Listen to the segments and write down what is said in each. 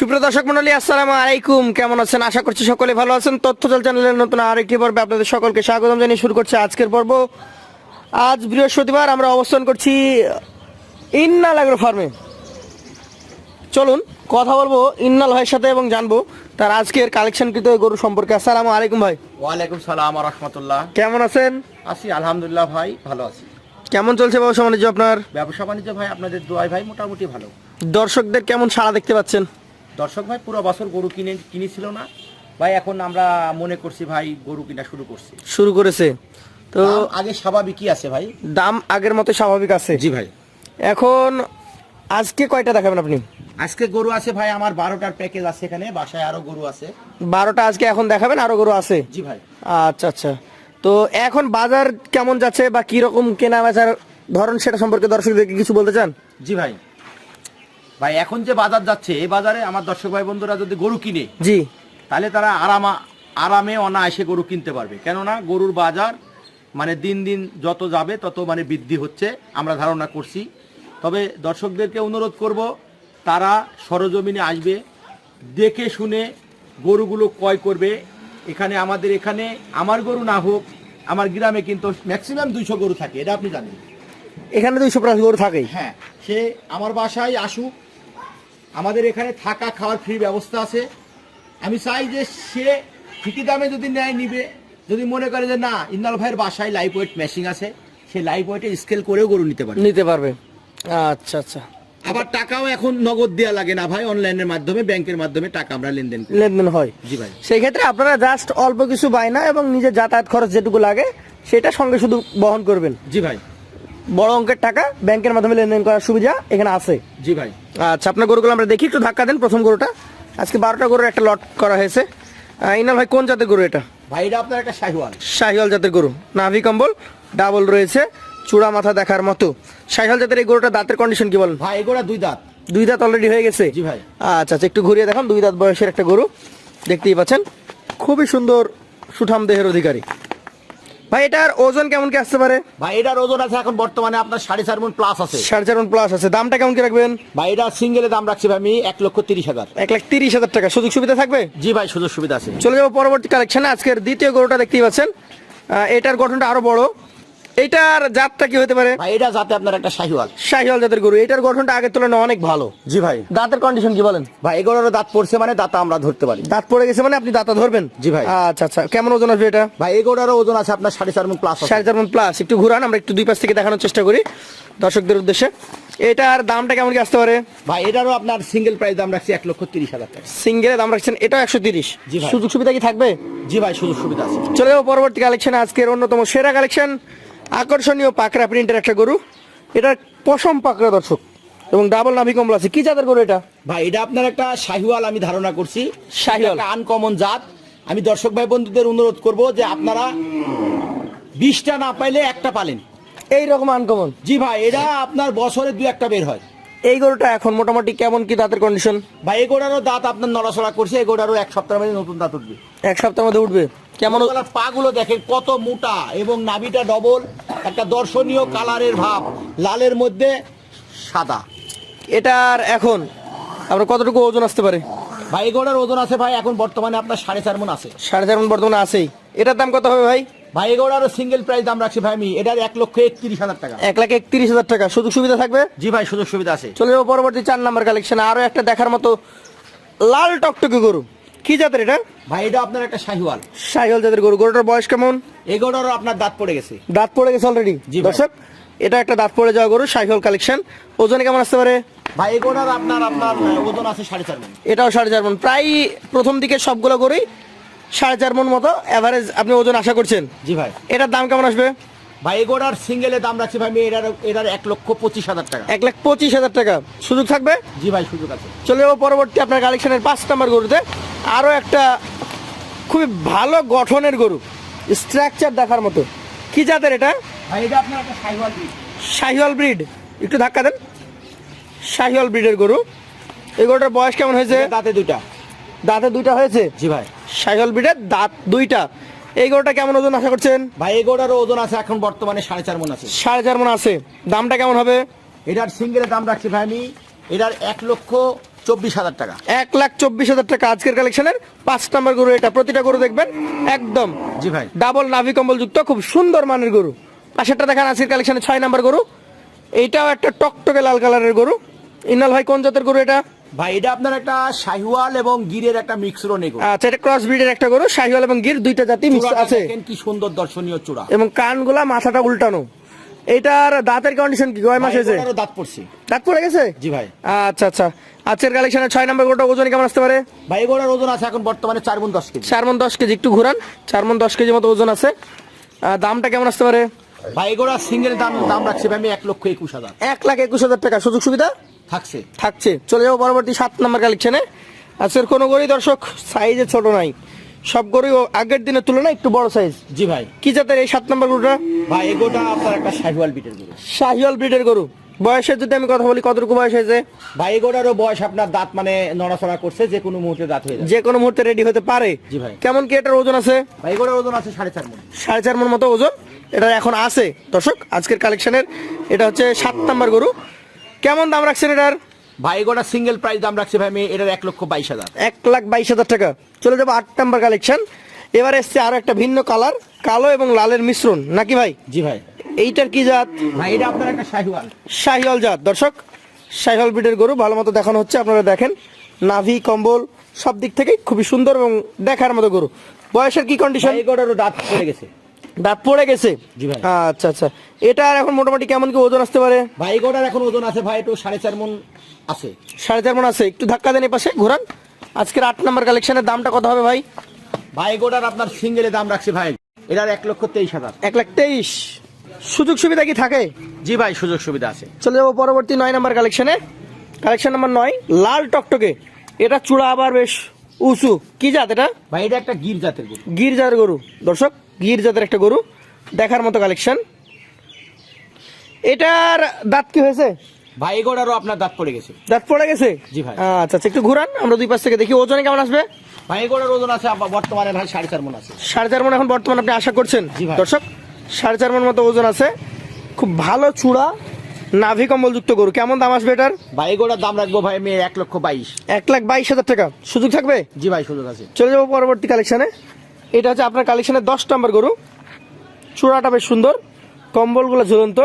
সুপ্রিয় দর্শক মন্ডলী আসসালামু আলাইকুম। কেমন আছেন? আশা করছি সকলে ভালো আছেন। তথ্যজল চ্যানেলের নতুন আরেকটি পর্বে আপনাদের সকলকে স্বাগতম জানিয়ে শুরু করছে আজকের পর্ব। আজ বৃহস্পতিবার আমরা অবস্থান করছি ইন্নাল আগ্রো ফার্মে চলুন কথা বলব ইন্নাল ভাইয়ের সাথে এবং জানব তার আজকের কালেকশনকৃত গরু সম্পর্কে। আসসালামু আলাইকুম ভাই। ওয়ালাইকুম সালাম রহমতুল্লাহ। কেমন আছেন? আছি আলহামদুলিল্লাহ ভাই ভালো আছি। কেমন চলছে ব্যবসা বাণিজ্য আপনার? ব্যবসা বাণিজ্য ভাই আপনাদের দোয়াই ভাই মোটামুটি ভালো। দর্শকদের কেমন সাড়া দেখতে পাচ্ছেন? দর্শক ভাই পুরো বছর গরু কিনে কিনেছিল না। ভাই এখন আমরা মনে করছি ভাই গরু কিনা শুরু করছি। শুরু করেছে। তো আগে স্বাভাবিকই আছে ভাই। দাম আগের মতো স্বাভাবিক আছে? জি ভাই। এখন আজকে কয়টা দেখাবেন আপনি? আজকে গরু আছে ভাই আমার বারোটার প্যাকেজ আছে এখানে বাসায় আরও গরু আছে। বারোটা আজকে এখন দেখাবেন আরও গরু আছে? জি ভাই। আচ্ছা আচ্ছা। তো এখন বাজার কেমন যাচ্ছে বা কি রকম কেনা বেচার ধরন সেটা সম্পর্কে দর্শকদেরকে কিছু বলতে চান? জি ভাই। ভাই এখন যে বাজার যাচ্ছে এই বাজারে আমার দর্শক ভাই বন্ধুরা যদি গরু কিনে জি। তাহলে তারা আরামা আরামে অনায়াসে গরু কিনতে পারবে। কেননা গরুর বাজার মানে দিন দিন যত যাবে তত মানে বৃদ্ধি হচ্ছে আমরা ধারণা করছি। তবে দর্শকদেরকে অনুরোধ করব তারা সরজমিনে আসবে দেখে শুনে গরুগুলো ক্রয় করবে। এখানে আমাদের এখানে আমার গরু না হোক আমার গ্রামে কিন্তু ম্যাক্সিমাম দুইশো গরু থাকে এটা আপনি জানেন। এখানে দুইশো প্লাস গরু থাকেই। হ্যাঁ সে আমার বাসায় আসুক আমাদের এখানে থাকা খাওয়ার ফ্রি ব্যবস্থা আছে। আমি চাই যে সে ঠিকই দামে যদি নেয় নিবে। যদি মনে করে যে না ইন্দাল ভাইয়ের বাসায় লাইফ ওয়েট মেশিং আছে সে লাইফ ওয়েটে স্কেল করেও গরু নিতে পারে নিতে পারবে। আচ্ছা আচ্ছা। আবার টাকাও এখন নগদ দেওয়া লাগে না ভাই অনলাইনের মাধ্যমে ব্যাংকের মাধ্যমে টাকা আমরা লেনদেন করি। লেনদেন হয়। জি ভাই। সেই ক্ষেত্রে আপনারা জাস্ট অল্প কিছু বায়না এবং নিজের যাতায়াত খরচ যেটুকু লাগে সেটা সঙ্গে শুধু বহন করবেন। জি ভাই। বড় অঙ্কের টাকা ব্যাংকের মাধ্যমে লেনদেন করার সুবিধা এখানে আছে। জি ভাই। আচ্ছা আপনার গরুগুলো আমরা দেখি একটু ধাক্কা দেন প্রথম গরুটা। আজকে বারোটা গরুর একটা লট করা হয়েছে। ইনাল ভাই কোন জাতের গরু এটা? ভাই এটা আপনার একটা শাহিওয়াল। শাহিওয়াল জাতের গরু। নাভি কম্বল ডাবল রয়েছে চূড়া মাথা দেখার মতো। শাহিওয়াল জাতের এই গরুটা দাঁতের কন্ডিশন কি বলেন? ভাই এগুলা দুই দাঁত। দুই দাঁত অলরেডি হয়ে গেছে? জি ভাই। আচ্ছা আচ্ছা একটু ঘুরিয়ে দেখান দুই দাঁত বয়সের একটা গরু। দেখতেই পাচ্ছেন খুবই সুন্দর সুঠাম দেহের অধিকারী। ভাই এটার ওজন কেমন কি আসতে পারে? ভাই এটার ওজন আছে এখন বর্তমানে আপনার সাড়ে চার মন প্লাস আছে। সাড়ে চার প্লাস আছে। দামটা কেমন কি রাখবেন? ভাই এটা সিঙ্গেলে দাম রাখছি ভাই আমি এক লক্ষ তিরিশ হাজার। এক লাখ তিরিশ হাজার টাকা। সুযোগ সুবিধা থাকবে? জি ভাই সুযোগ সুবিধা আছে। চলে যাব পরবর্তী কালেকশনে আজকের দ্বিতীয় গরুটা দেখতেই পাচ্ছেন। এটার গঠনটা আরও বড়। এটার জাতটা কি হতে পারে? ভাই এটা যাতে আপনার একটা শাহিওয়াল। শাহিওয়াল জাতের গরু। এটার গঠনটা আগের তুলনায় অনেক ভালো। জি ভাই। দাঁতের কন্ডিশন কি বলেন? ভাই এগুলোর দাঁত পড়ছে মানে দাঁত আমরা ধরতে পারি। দাঁত পড়ে গেছে মানে আপনি দাঁতা ধরবেন? জি ভাই। আচ্ছা আচ্ছা। কেমন ওজন আসবে এটা? ভাই এগুলোরও ওজন আছে আপনার সাড়ে চার মন প্লাস সাড়ে চার মন প্লাস একটু ঘুরান আমরা একটু দুই পাশ থেকে দেখানোর চেষ্টা করি দর্শকদের উদ্দেশ্যে। এটার দামটা কেমন কি আসতে পারে? ভাই এটারও আপনার সিঙ্গেল প্রাইস দাম রাখছি এক লক্ষ তিরিশ হাজার টাকা। সিঙ্গেলের দাম রাখছেন এটাও একশো তিরিশ। জি ভাই। সুযোগ সুবিধা কি থাকবে? জি ভাই সুযোগ সুবিধা আছে। চলে যাব পরবর্তী কালেকশন আজকের অন্যতম সেরা কালেকশন আকর্ষণীয় পাকড়া প্রিন্টের একটা গরু। এটা পশম পাকড়া দর্শক এবং ডাবল নাভি কম্বল আছে। কি জাতের গরু এটা? ভাই এটা আপনার একটা শাহিওয়াল আমি ধারণা করছি। শাহিওয়াল। আনকমন জাত। আমি দর্শক ভাই বন্ধুদের অনুরোধ করব যে আপনারা বিশটা না পাইলে একটা পালেন। এই রকম আনকমন জি ভাই এটা আপনার বছরে দু একটা বের হয়। এই গরুটা এখন মোটামুটি কেমন কি দাঁতের কন্ডিশন ভাই এগোড়ারও দাঁত আপনার নড়াচড়া করছে এগোড়ারও এক সপ্তাহের মধ্যে নতুন দাঁত উঠবে। এক সপ্তাহের মধ্যে উঠবে? কেমন কেমন পা গুলো দেখেন কত মোটা এবং নাভিটা ডবল একটা দর্শনীয় কালারের ভাব লালের মধ্যে সাদা। এটার এখন আপনার কতটুকু ওজন আসতে পারে? ভাই এগোড়ার ওজন আছে ভাই এখন বর্তমানে আপনার সাড়ে চার মন আছে। সাড়ে চার মণ বর্তমানে আছেই। এটার দাম কত হবে ভাই? ভাই এগোড়ারও সিঙ্গেল প্রাইস দাম রাখছি ভাই আমি। এটার এক লক্ষ একত্রিশ হাজার টাকা। এক লাখ একত্রিশ হাজার টাকা। সুযোগ সুবিধা থাকবে? জি ভাই সুযোগ সুবিধা আছে। চলে যাব পরবর্তী চার নাম্বার কালেকশন আরও একটা দেখার মতো লাল টকটকে গরু। কি জাতের এটা? ভাই এটা আপনার একটা শাহিওয়াল। সাইহল জাতের গরু। গরুটার বয়স কেমন? এগোড়ারও আপনার দাঁত পড়ে গেছে। দাঁত পড়ে গেছে অলরেডি। দর্শক এটা একটা দাঁত পড়ে যাওয়া গরু সাইহল কালেকশন ওজনে কেমন আসতে পারে? ভাই এগোড়ার আপনার আপনার ওজন আছে সাড়ে চার মন। এটাও সাড়ে চার মন। প্রায় প্রথম দিকে সবগুলো গরুই সাড়ে চার মন মতো অ্যাভারেজ আপনি ওজন আশা করছেন। জি ভাই। এটার দাম কেমন আসবে? ভাই এগোড়ার সিঙ্গেলের দাম রাখছি ভাই এটার এটার এক লক্ষ পঁচিশ হাজার টাকা। এক লাখ পঁচিশ হাজার টাকা। সুযোগ থাকবে? জি ভাই সুযোগ আছে। চলে যাব পরবর্তী আপনার কালেকশনের পাঁচ নাম্বার গরুতে। আরও একটা খুবই ভালো গঠনের গরু স্ট্রাকচার দেখার মতো। কি জাতের এটা? ভাই এটা আপনার একটা ব্রিড একটু ধাক্কা দেন। শাহিওয়াল ব্রিডের গরু। এই গরুটার বয়স কেমন হয়েছে? দাঁতে দুইটা। দাঁতে দুইটা হয়েছে? জি ভাই। শাহিওয়াল ব্রিডের দাঁত দুইটা। এই গরুটা কেমন ওজন আশা করছেন? ভাই এই এগোড়ারও ওজন আছে এখন বর্তমানে সাড়ে চার মন আছে। সাড়ে চার মন আছে। দামটা কেমন হবে? এটার সিঙ্গেলের দাম রাখছি ভাই আমি এটার এক লক্ষ চব্বিশ হাজার টাকা। এক লাখ চব্বিশ হাজার টাকা আজকের কালেকশনের। পাঁচ নাম্বার গরু এটা প্রতিটা গরু দেখবেন একদম জি ভাই। ডাবল নাভি কম্বল যুক্ত খুব সুন্দর মানের গরু। পাশেরটা দেখেন আজকের কালেকশনে ছয় নাম্বার গরু। এইটাও একটা টকটকে লাল কালারের গরু। ইনাল ভাই কোন জাতের গরু এটা? ভাই এটা আপনার একটা শাহিওয়াল এবং গিরের একটা মিক্সরন এগো আচ্ছা এটা ক্রস ব্রিডের একটা গরু শাহিওয়াল এবং গির দুইটা জাতি মিক্স আছে। দেখেন কি সুন্দর দর্শনীয় চূড়া। এবং কানগুলা মাথাটা উল্টানো। এটার দাঁতের কন্ডিশন কি? কয় মাস হয়েছে? দাঁত পড়ছে। দাঁত পড়ে গেছে? জি ভাই। আচ্ছা আচ্ছা। আজকের কালেকশনে ছয় নাম্বার গরুটা ওজন কেমন আসতে পারে? ভাই এগুলোর ওজন আছে এখন বর্তমানে চার গুণ দশ কেজি। চার মন দশ কেজি একটু ঘুরান। চার মন দশ কেজি মতো ওজন আছে। দামটা কেমন আসতে পারে? ভাই এগুলো সিঙ্গেল দাম দাম রাখছি ভাই আমি এক লক্ষ একুশ হাজার। এক লাখ একুশ হাজার টাকা। সুযোগ সুবিধা থাকছে। থাকছে। চলে যাব পরবর্তী সাত নাম্বার কালেকশনে আজকের কোনো গরুই দর্শক সাইজে ছোট নাই। সব গরুই আগের দিনের তুলনায় একটু বড় সাইজ জি ভাই। কি জাতের এই সাত নাম্বার গরুটা? ভাই এগোটা আপনার একটা শাহিওয়াল বিটের গরু। শাহিওয়াল ব্রিডের গরু। বয়সের যদি আমি কথা বলি কতটুকু বয়স হয়েছে? ভাই এগোটারও বয়স আপনার দাঁত মানে নড়াচড়া করছে যে কোনো মুহূর্তে দাঁত হয়ে যে কোনো মুহূর্তে রেডি হতে পারে। জি ভাই। কেমন কি এটার ওজন আছে? ভাই এগোটার ওজন আছে সাড়ে চার মন। সাড়ে চার মন মতো ওজন। এটা এখন আছে। দর্শক আজকের কালেকশনের এটা হচ্ছে সাত নাম্বার গরু। কেমন দাম রাখছেন এটার? ভাই গোটা সিঙ্গেল প্রাইস দাম রাখছি ভাই আমি এটার এক লক্ষ বাইশ হাজার। এক লাখ বাইশ হাজার টাকা। চলে যাব আট নাম্বার কালেকশন এবার এসছে আরও একটা ভিন্ন কালার কালো এবং লালের মিশ্রণ। নাকি ভাই? জি ভাই। এইটার কি জাত? ভাই এটা আপনার একটা শাহিওয়াল। শাহিওয়াল জাত। দর্শক শাহিওয়াল ব্রিডের গরু ভালো মতো দেখানো হচ্ছে আপনারা দেখেন। নাভি কম্বল সব দিক থেকেই খুবই সুন্দর এবং দেখার মতো গরু। বয়সের কি কন্ডিশন এই এগোটারও দাঁত পড়ে গেছে। দাঁত পড়ে গেছে? জি ভাই। আচ্ছা আচ্ছা। এটার এখন মোটামুটি কেমন কি ওজন আসতে পারে? ভাই এগোটার এখন ওজন আছে ভাই একটু সাড়ে চার মন আছে। সাড়ে চার মন আছে। একটু ধাক্কা দেন পাশে ঘোরান। আজকের আট নাম্বার কালেকশনের দামটা কত হবে ভাই? ভাই এগোটার আপনার সিঙ্গেলে দাম রাখছি ভাই। এটার এক লক্ষ তেইশ হাজার। এক লাখ তেইশ। সুযোগ সুবিধা কি থাকে? জি ভাই সুযোগ সুবিধা আছে। চলে যাব পরবর্তী নয় নাম্বার কালেকশনে কালেকশন নাম্বার নয় লাল টকটকে। এটা চূড়া আবার বেশ উঁচু। কি জাত এটা? ভাই এটা একটা গির জাতের গরু। গির জাতের গরু। দর্শক গির জাতের একটা গরু দেখার মতো কালেকশন এটার দাঁত কি হয়েছে? ভাই এগোটারও আপনার দাঁত পড়ে গেছে। দাঁত পড়ে গেছে? জি ভাই। আচ্ছা আচ্ছা একটু ঘুরান আমরা দুই পাশ থেকে দেখি ওজনে কেমন আসবে? ভাই এগোটার ওজন আছে বর্তমানে ভাই সাড়ে চার মন আছে। সাড়ে চার মন এখন বর্তমানে আপনি আশা করছেন। দর্শক সাড়ে চার মন মতো ওজন আছে। খুব ভালো চূড়া নাভি কম্বল যুক্ত গরু। কেমন দাম আসবে এটার? ভাই এগোটার দাম রাখব ভাই আমি এক লক্ষ বাইশ। এক লাখ বাইশ হাজার টাকা। সুযোগ থাকবে? জি ভাই সুযোগ আছে। চলে যাব পরবর্তী কালেকশনে এটা হচ্ছে আপনার কালেকশনের দশ নম্বর গরু। চূড়াটা বেশ সুন্দর কম্বলগুলো ঝুলন্ত।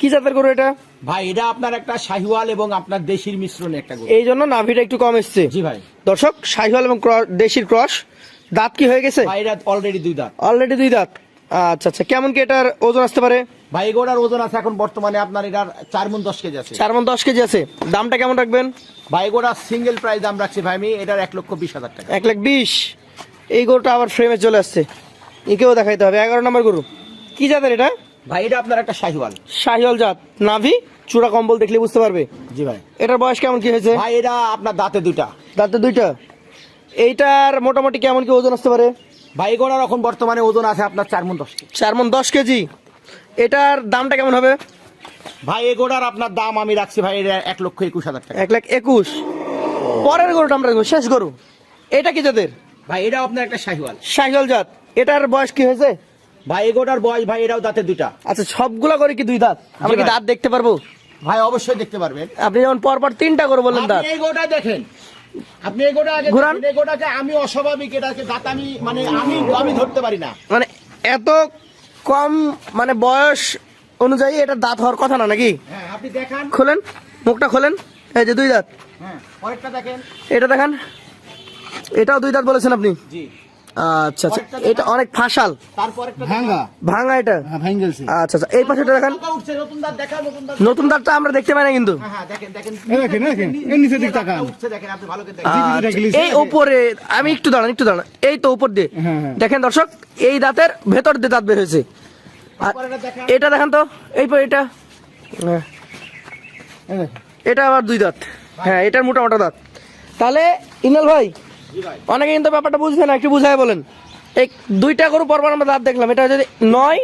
কি জাতের গরু এটা? ভাই এটা আপনার একটা শাহিওয়াল এবং আপনার দেশির মিশ্রণ একটা গরু। এই জন্য নাভিটা একটু কম এসছে। জি ভাই। দর্শক শাহিওয়াল এবং দেশির ক্রস দাঁত কি হয়ে গেছে? ভাই এটা অলরেডি দুই দাঁত। অলরেডি দুই দাঁত। আচ্ছা আচ্ছা কেমন কি এটার ওজন আসতে পারে? ভাই এগোটার ওজন আছে এখন বর্তমানে আপনার এটার চার মন দশ কেজি আছে। চার মন দশ কেজি আছে। দামটা কেমন রাখবেন? ভাই এগোটার সিঙ্গেল প্রাইস দাম রাখছি ভাই আমি এটার এক লক্ষ বিশ হাজার টাকা। এক লাখ বিশ। এই গরুটা আবার ফ্রেমে চলে আসছে। একেও দেখাইতে হবে। এগারো নম্বর গরু। কি জাতের এটা? ভাই এটা আপনার একটা শাহিওয়াল। শাহিওয়াল জাত। নাভি? চূড়া কম্বল দেখলে বুঝতে পারবে? জি ভাই। এটার বয়স কেমন কি হয়েছে? ভাই এটা আপনার দাঁতে দুইটা। দাঁতে দুইটা? এইটার মোটামুটি কেমন কি ওজন আসতে পারে? ভাই এগোটার এখন বর্তমানে ওজন আছে আপনার চার মন দশ কেজি। চার মন দশ কেজি। এটার দামটা কেমন হবে? ভাই এ গোড়ার আপনার দাম আমি রাখছি ভাই এটা এক লক্ষ একুশ হাজার টাকা। এক লাখ একুশ। পরের গরুটা আমরা শেষ গরু। এটা কি জাতের? ভাই এটাও আপনার একটা শাহিওয়াল। শাহিওয়াল জাত। এটার বয়স কি হয়েছে? ভাই এগোটার বয়স ভাই এটাও দাঁতে দুইটা। আচ্ছা সবগুলা করে কি দুই দাঁত? আমরা কি দাঁত। দেখতে পারব? ভাই অবশ্যই দেখতে পারবেন। আপনি যেমন পরপর তিনটা করে বললেন দাঁত আপনি এই গোটা দেখেন। আপনি এই গোটা আগে ঘুরান। দেখেন, এই গোটাকে আমি অস্বাভাবিক এটাকে দাঁত আমি মানে আমি আমি ধরতে পারি না। মানে এত কম মানে বয়স অনুযায়ী এটা দাঁত হওয়ার কথা না নাকি? হ্যাঁ আপনি দেখান। খোলেন মুখটা খোলেন। এই যে দুই দাঁত। হ্যাঁ পরেরটা দেখেন। এটা দেখান। এটাও দুই দাঁত বলেছেন আপনি? আচ্ছা আচ্ছা। এটা অনেক ফাঁসাল। তারপর ভাঙা এটা? হ্যাঁ আচ্ছা আচ্ছা। এই পাশেটা দেখান। উঠছে নতুন দাঁত দেখা নতুন দাঁত নতুন দাঁতটা আমরা দেখতে পাই না কিন্তু। হ্যাঁ হ্যাঁ দেখেন দেখেন। এই উপরে আমি একটু দাঁড়ান একটু দাঁড়ান। এই তো উপর দিয়ে। দেখেন দর্শক এই দাঁতের ভেতর দিয়ে দাঁত বের হয়েছে। এটা দেখান। তো। এই পর এটা। হ্যাঁ, এটা আবার দুই দাঁত। হ্যাঁ এটার মোটা মোটা দাঁত। তাহলে ইনাল ভাই অনেকে কিন্তু ব্যাপারটা বুঝবে না একটু বুঝাই বলেন। এই দুইটা গরু পরপর আমরা দাঁত দেখলাম এটা যদি নয়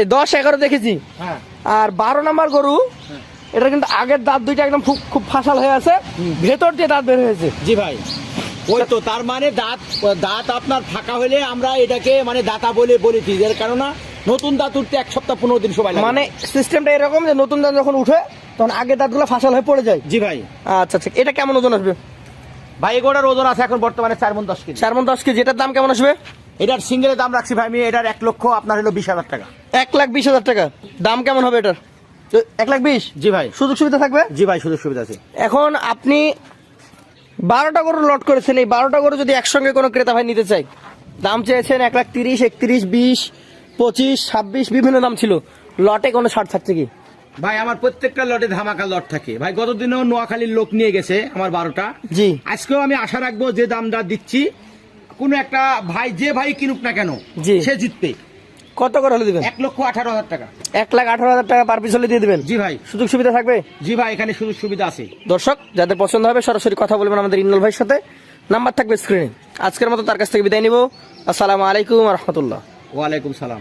এই দশ এগারো দেখেছি। হ্যাঁ। আর বারো নাম্বার গরু এটা কিন্তু আগের দাঁত দুইটা একদম খুব খুব ফাঁসাল হয়ে আছে ভেতর দিয়ে দাঁত বের হয়েছে। জি ভাই। ওই তো তার মানে দাঁত দাঁত আপনার ফাঁকা হলে আমরা এটাকে মানে দাতা বলে বলেছি এর কারণ নতুন দাঁত উঠতে এক সপ্তাহ পনেরো দিন সময় মানে সিস্টেমটা এরকম যে নতুন দাঁত যখন উঠে তখন আগের দাঁতগুলো ফাঁসাল হয়ে পড়ে যায়। জি ভাই। আচ্ছা আচ্ছা এটা কেমন ওজন আসবে? ভাই এগোটার ওজন আছে এখন বর্তমানে চার মন দশ কেজি। চার মন দশ কেজি। এটার দাম কেমন আসবে? এটার সিঙ্গেলের দাম রাখছি ভাই আমি এটার এক লক্ষ আপনার হলো বিশ হাজার টাকা। এক লাখ বিশ হাজার টাকা। দাম কেমন হবে এটার? তো এক লাখ বিশ? জি ভাই। সুযোগ সুবিধা থাকবে? জি ভাই সুযোগ সুবিধা আছে। এখন আপনি বারোটা গরু লট করেছেন এই বারোটা গরু যদি একসঙ্গে কোনো ক্রেতা ভাই নিতে চাই দাম চেয়েছেন এক লাখ তিরিশ একত্রিশ বিশ পঁচিশ ছাব্বিশ বিভিন্ন দাম ছিল। লটে কোনো ছাড় থাকছে কি? ভাই আমার প্রত্যেকটা লটে ধামাকা লট থাকে। ভাই গতদিনও নোয়াখালীর লোক নিয়ে গেছে আমার বারোটা। জি। আজকেও আমি আশা রাখব যে দামটা দিচ্ছি। কোন একটা ভাই যে ভাই কিনুক না কেন জি। সে জিতবে। কত করে হলে দিবেন? এক লক্ষ আঠারো হাজার টাকা। এক লাখ আঠারো হাজার টাকা পার পিস হলে দিয়ে দিবেন? জি ভাই। সুযোগ সুবিধা থাকবে? জি ভাই এখানে সুযোগ সুবিধা আছে। দর্শক যাদের পছন্দ হবে সরাসরি কথা বলবেন আমাদের ইন্নল ভাইয়ের সাথে। নাম্বার থাকবে স্ক্রিনে আজকের মতো তার কাছ থেকে বিদায় নিব। আসসালামু আলাইকুম রহমতুল্লাহ। ওয়ালাইকুম সালাম।